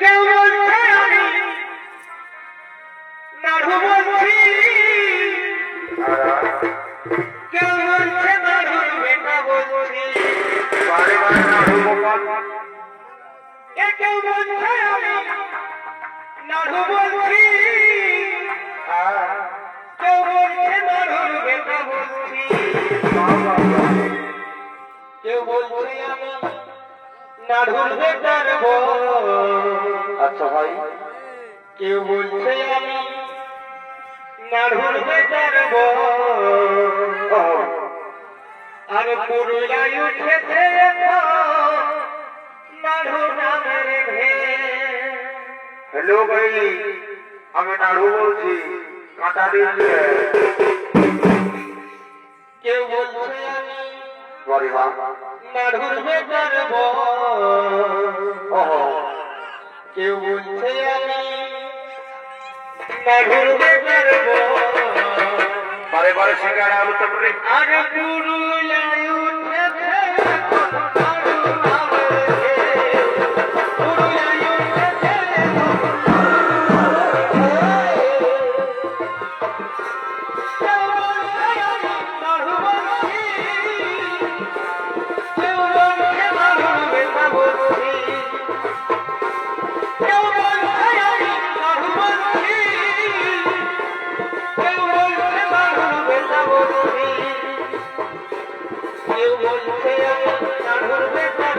কেউ বলছে আমি নাড়ু বলছি কেউ বলছে নাড়ুর বলছি কে কেউ বলছে আমি নাড়ু বলছি কেউ বলছে নাড়ুর বেটা বলছি কেউ বলছে আমি কাঢুর বেটার আচ্ছা ভাই। কেউ বলছে আমি নাড়ুর বেটার আর পুরুলাই উঠেছে হ্যালো ভাই আমি নাড়ু বলছি কাঁটা দিন কেউ বলছে গরিমা মাধুর্যে করব কেউ বলছে আমি মাধুর্যে করব বারে বারে শিকার আরও গুরু আয়ুঠেছে কেউ বলছে আমি চাকর বেকার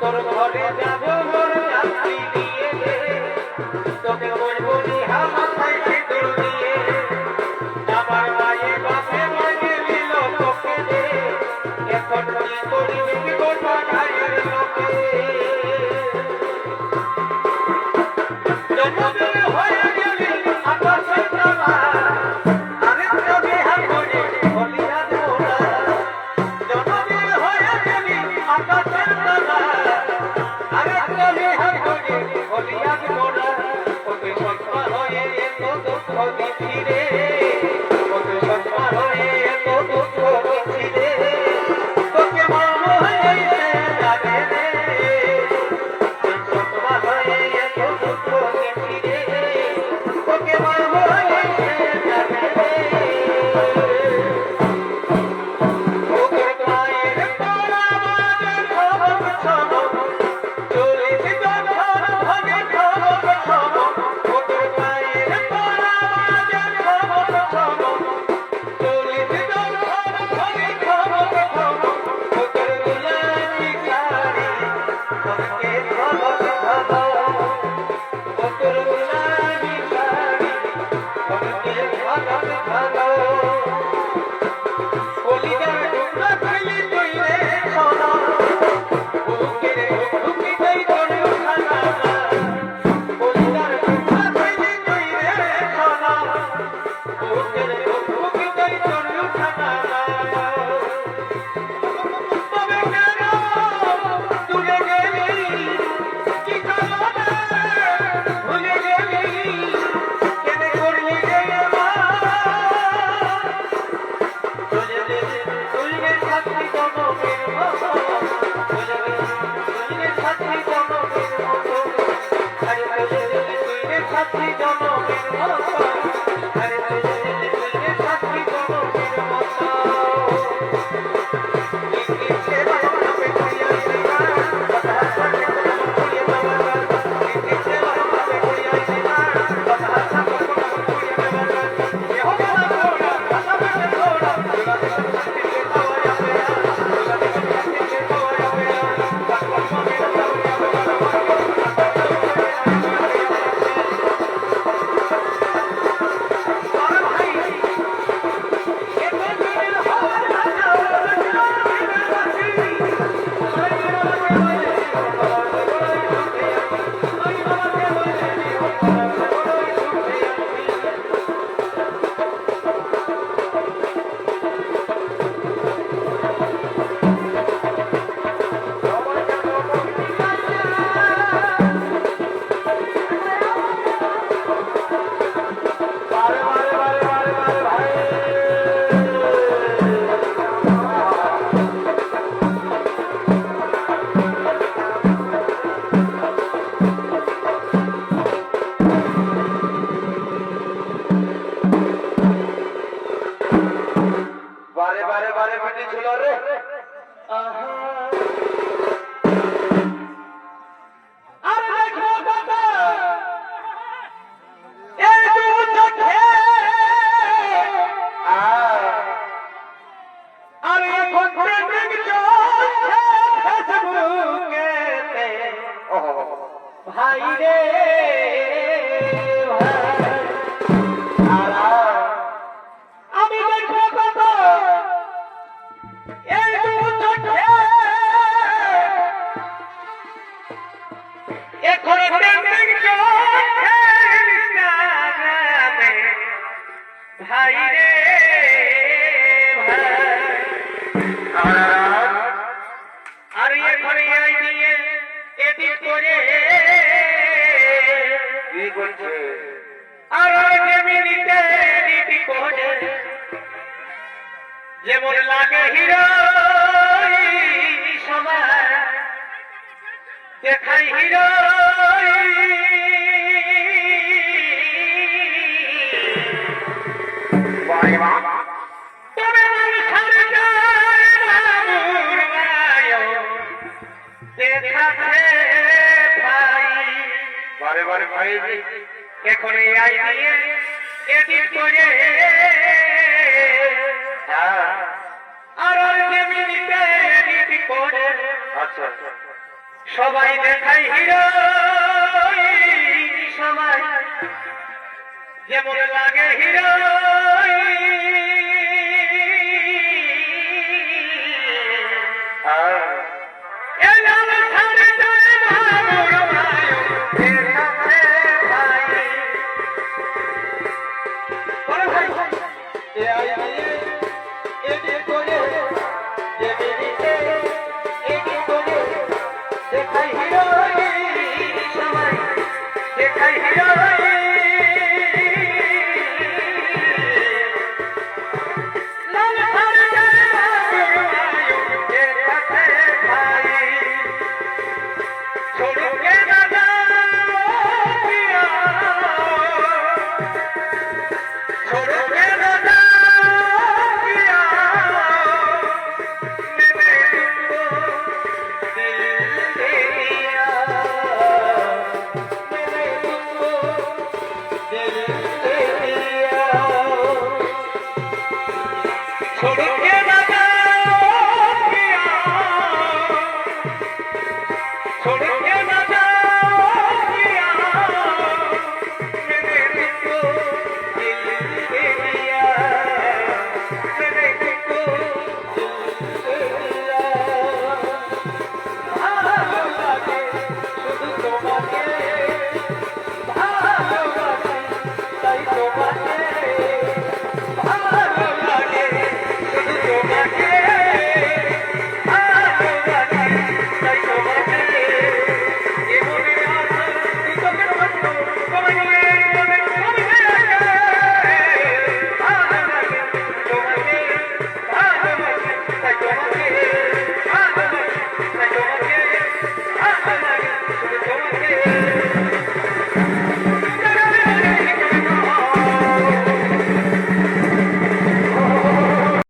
তোর ঘরে যা ফিরে বারে বারে বারে বেটি ছিল রে আহা। ঘড়িয়ায় নিয়ে করে যেমন লাগে হিরো দেখাই হিরো Bye, Mom. বারে বারে ভাই এখন এই আই করে। আর মিনিটে করে। আচ্ছা। সবাই দেখাই হিরো। সবাই। যেমন লাগে হিরো। हिरो